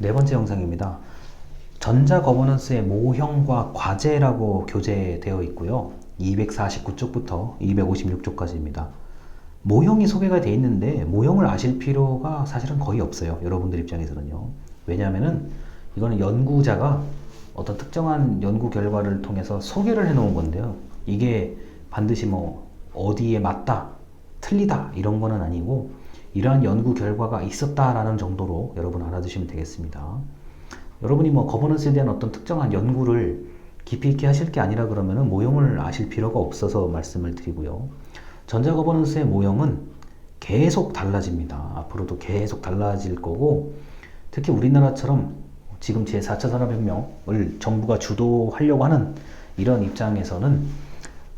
네 번째 영상입니다. 전자 거버넌스의 모형과 과제라고 교재되어 있고요. 249쪽부터 256쪽까지입니다. 모형이 소개가 되어 있는데 모형을 아실 필요가 사실은 거의 없어요. 여러분들 입장에서는요. 왜냐하면은 이거는 연구자가 어떤 특정한 연구 결과를 통해서 소개를 해 놓은 건데요. 이게 반드시 뭐 어디에 맞다, 틀리다 이런 거는 아니고 이러한 연구 결과가 있었다라는 정도로 여러분 알아두시면 되겠습니다. 여러분이 뭐 거버넌스에 대한 어떤 특정한 연구를 깊이 있게 하실 게 아니라 그러면은 모형을 아실 필요가 없어서 말씀을 드리고요. 전자 거버넌스의 모형은 계속 달라집니다. 앞으로도 계속 달라질 거고 특히 우리나라처럼 지금 제4차 산업혁명을 정부가 주도하려고 하는 이런 입장에서는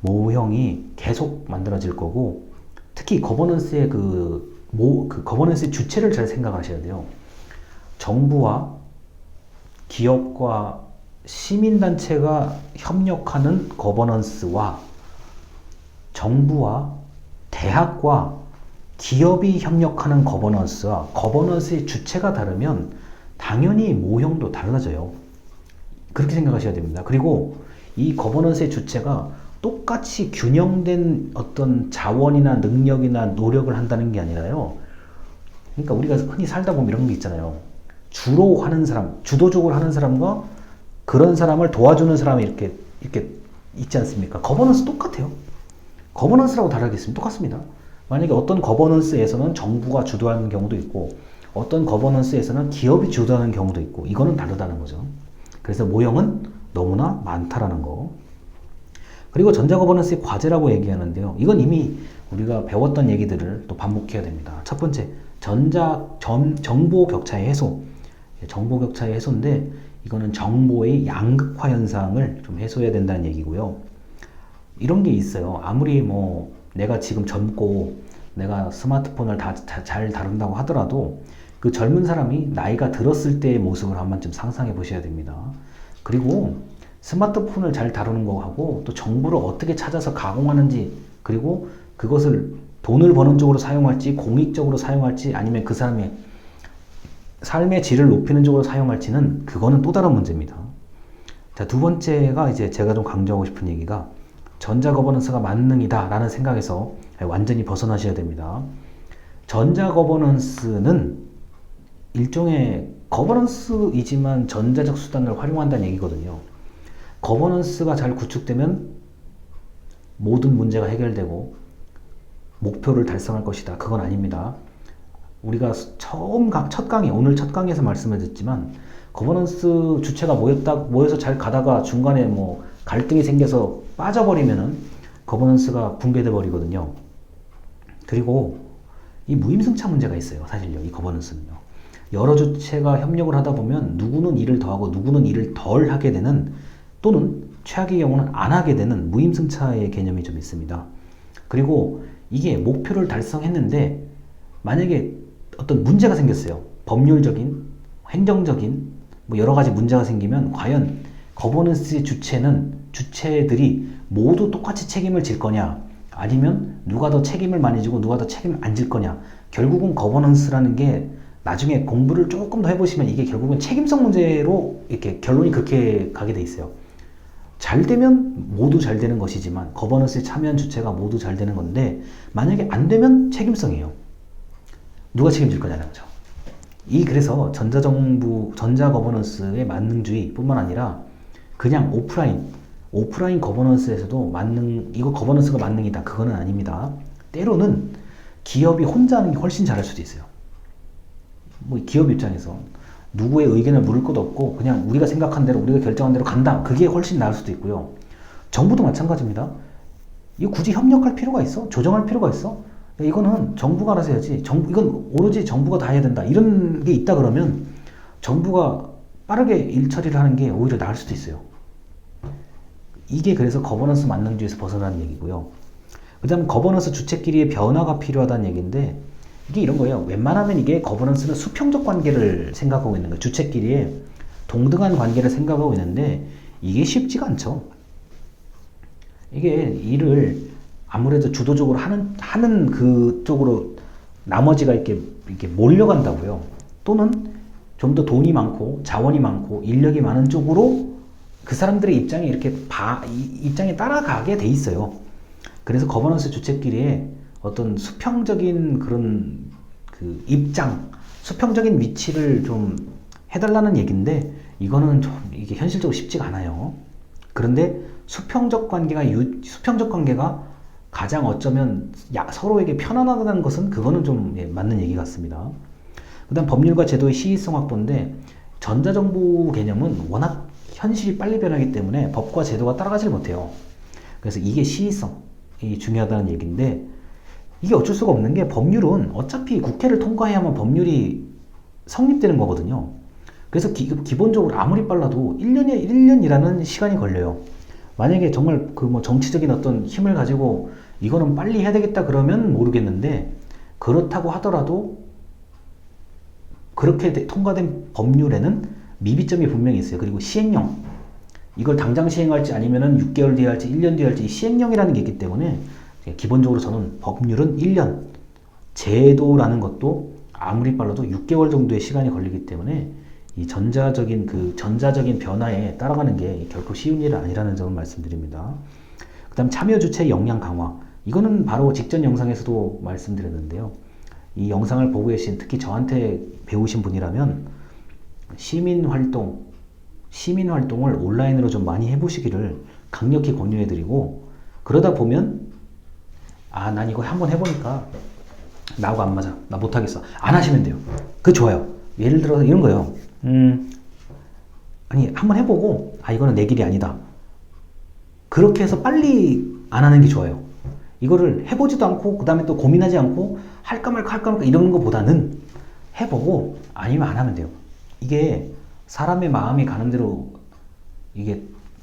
모형이 계속 만들어질 거고 특히 거버넌스의 그, 모, 그 거버넌스의 주체를 잘 생각하셔야 돼요. 정부와 기업과 시민단체가 협력하는 거버넌스와 정부와 대학과 기업이 협력하는 거버넌스와 거버넌스의 주체가 다르면 당연히 모형도 달라져요. 그렇게 생각하셔야 됩니다. 그리고 이 거버넌스의 주체가 똑같이 균형된 어떤 자원이나 능력이나 노력을 한다는 게 아니라요. 그러니까 우리가 흔히 살다 보면 이런 게 있잖아요. 주로 하는 사람, 주도적으로 하는 사람과 그런 사람을 도와주는 사람이 이렇게 이렇게 있지 않습니까? 거버넌스 똑같아요. 거버넌스라고 다르겠습니다. 똑같습니다. 만약에 어떤 거버넌스에서는 정부가 주도하는 경우도 있고 어떤 거버넌스에서는 기업이 주도하는 경우도 있고 이거는 다르다는 거죠. 그래서 모형은 너무나 많다라는 거. 그리고 전자거버넌스의 과제라고 얘기하는데요. 이건 이미 우리가 배웠던 얘기들을 또 반복해야 됩니다. 첫 번째, 전자 전, 정보 격차의 해소. 정보 격차의 해소인데 이거는 정보의 양극화 현상을 좀 해소해야 된다는 얘기고요. 이런 게 있어요. 아무리 뭐 내가 지금 젊고 내가 스마트폰을 다 잘 다룬다고 하더라도 그 젊은 사람이 나이가 들었을 때의 모습을 한 번쯤 상상해 보셔야 됩니다. 그리고 스마트폰을 잘 다루는 거하고 또 정보를 어떻게 찾아서 가공하는지 그리고 그것을 돈을 버는 쪽으로 사용할지 공익적으로 사용할지 아니면 그 사람의 삶의 질을 높이는 쪽으로 사용할지는 그거는 또 다른 문제입니다. 자, 두 번째가 이제 제가 좀 강조하고 싶은 얘기가 전자 거버넌스가 만능이다 라는 생각에서 완전히 벗어나셔야 됩니다. 전자 거버넌스는 일종의 거버넌스이지만 전자적 수단을 활용한다는 얘기거든요. 거버넌스가 잘 구축되면 모든 문제가 해결되고 목표를 달성할 것이다. 그건 아닙니다. 우리가 처음 강, 첫 강의, 오늘 첫 강의에서 말씀을 드렸지만 거버넌스 주체가 모였다, 모여서 잘 가다가 중간에 뭐 갈등이 생겨서 빠져버리면은 거버넌스가 붕괴돼 버리거든요. 그리고 이 무임승차 문제가 있어요. 사실요. 이 거버넌스는요. 여러 주체가 협력을 하다 보면 누구는 일을 더하고 누구는 일을 덜 하게 되는 또는 최악의 경우는 안 하게 되는 무임승차의 개념이 좀 있습니다. 그리고 이게 목표를 달성했는데 만약에 어떤 문제가 생겼어요. 법률적인, 행정적인 뭐 여러 가지 문제가 생기면 과연 거버넌스의 주체는 주체들이 모두 똑같이 책임을 질 거냐 아니면 누가 더 책임을 많이 지고 누가 더 책임을 안 질 거냐 결국은 거버넌스라는 게 나중에 공부를 조금 더 해보시면 이게 결국은 책임성 문제로 이렇게 결론이 그렇게 가게 돼 있어요. 잘 되면 모두 잘 되는 것이지만 거버넌스에 참여한 주체가 모두 잘 되는 건데 만약에 안 되면 책임성이에요. 누가 책임질 거냐는 거죠. 이 그래서 전자정부 전자 거버넌스의 만능주의뿐만 아니라 그냥 오프라인 오프라인 거버넌스에서도 만능 이거 거버넌스가 만능이다 그거는 아닙니다. 때로는 기업이 혼자 하는 게 훨씬 잘할 수도 있어요. 뭐 기업 입장에서 누구의 의견을 물을 것도 없고 그냥 우리가 생각한 대로 우리가 결정한 대로 간다. 그게 훨씬 나을 수도 있고요. 정부도 마찬가지입니다. 이거 굳이 협력할 필요가 있어? 조정할 필요가 있어? 이거는 정부가 알아서 해야지. 정부 이건 오로지 정부가 다 해야 된다. 이런 게 있다 그러면 정부가 빠르게 일 처리를 하는 게 오히려 나을 수도 있어요. 이게 그래서 거버넌스 만능주의에서 벗어나는 얘기고요. 그 다음 거버넌스 주체끼리의 변화가 필요하다는 얘기인데 이게 이런 거예요. 웬만하면 이게 거버넌스는 수평적 관계를 생각하고 있는 거예요. 주체끼리의 동등한 관계를 생각하고 있는데 이게 쉽지가 않죠. 이게 일을 아무래도 주도적으로 하는 하는 그 쪽으로 나머지가 이렇게 이렇게 몰려간다고요. 또는 좀 더 돈이 많고 자원이 많고 인력이 많은 쪽으로 그 사람들의 입장이 이렇게 바, 이- 입장에 따라가게 돼 있어요. 그래서 거버넌스 주체끼리의 어떤 수평적인 그런 그 입장, 수평적인 위치를 좀 해달라는 얘기인데 이거는 좀 이게 현실적으로 쉽지가 않아요. 그런데 수평적 관계가 유, 수평적 관계가 가장 어쩌면 야- 서로에게 편안하다는 것은 그거는 좀 예, 맞는 얘기 같습니다. 그다음 법률과 제도의 시의성 확보인데 전자정보 개념은 워낙 현실이 빨리 변하기 때문에 법과 제도가 따라가질 못해요. 그래서 이게 시의성이 중요하다는 얘기인데 이게 어쩔 수가 없는 게 법률은 어차피 국회를 통과해야만 법률이 성립되는 거거든요. 그래서 기, 본적으로 아무리 빨라도 1년에 1년이라는 시간이 걸려요. 만약에 정말 그 뭐 정치적인 어떤 힘을 가지고 이거는 빨리 해야 되겠다 그러면 모르겠는데 그렇다고 하더라도 그렇게 돼- 통과된 법률에는 미비점이 분명히 있어요. 그리고 시행령. 이걸 당장 시행할지 아니면은 6개월 뒤에 할지 1년 뒤에 할지 이 시행령이라는 게 있기 때문에 기본적으로 저는 법률은 1년, 제도라는 것도 아무리 빨라도 6개월 정도의 시간이 걸리기 때문에 이 전자적인 그 전자적인 변화에 따라가는 게 결코 쉬운 일은 아니라는 점을 말씀드립니다. 그다음 참여 주체 역량 강화. 이거는 바로 직전 영상에서도 말씀드렸는데요. 이 영상을 보고 계신 특히 저한테 배우신 분이라면 시민 활동, 시민 활동을 온라인으로 좀 많이 해보시기를 강력히 권유해드리고 그러다 보면 아 난 이거 한번 해보니까 나하고 안 맞아 나 못하겠어 안 하시면 돼요 그 좋아요 예를 들어서 이런 거예요 음 아니 한번 해보고 아 이거는 내 길이 아니다 그렇게 해서 빨리 안 하는 게 좋아요. 이거를 해보지도 않고 그 다음에 또 고민하지 않고 할까 말까 할까 말까 이런 거보다는 해보고 아니면 안 하면 돼요. 이게 사람의 마음이 가는 대로 이게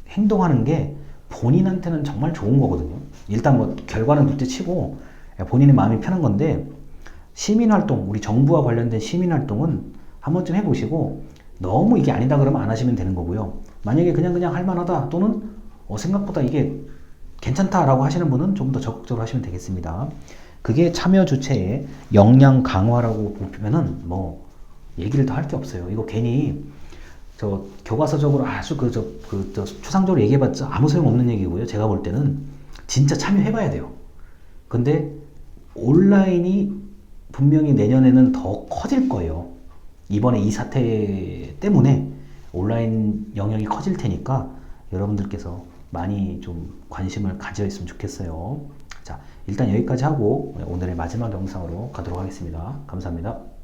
행동하는 게 본인한테는 정말 좋은 거거든요. 일단 뭐 결과는 둘째치고 본인의 마음이 편한 건데 시민 활동, 우리 정부와 관련된 시민 활동은 한 번쯤 해보시고 너무 이게 아니다 그러면 안 하시면 되는 거고요. 만약에 그냥 그냥 할만하다 또는 어, 생각보다 이게 괜찮다라고 하시는 분은 좀 더 적극적으로 하시면 되겠습니다. 그게 참여 주체의 역량 강화라고 보면은 뭐 얘기를 더 할 게 없어요. 이거 괜히 저 교과서적으로 아주 그저 그저 추상적으로 얘기해봤자 아무 소용 없는 얘기고요. 제가 볼 때는 진짜 참여해봐야 돼요. 근데 온라인이 분명히 내년에는 더 커질 거예요. 이번에 이 사태 때문에 온라인 영역이 커질 테니까 여러분들께서 많이 좀 관심을 가져있으면 좋겠어요. 자, 일단 여기까지 하고 오늘의 마지막 영상으로 가도록 하겠습니다. 감사합니다.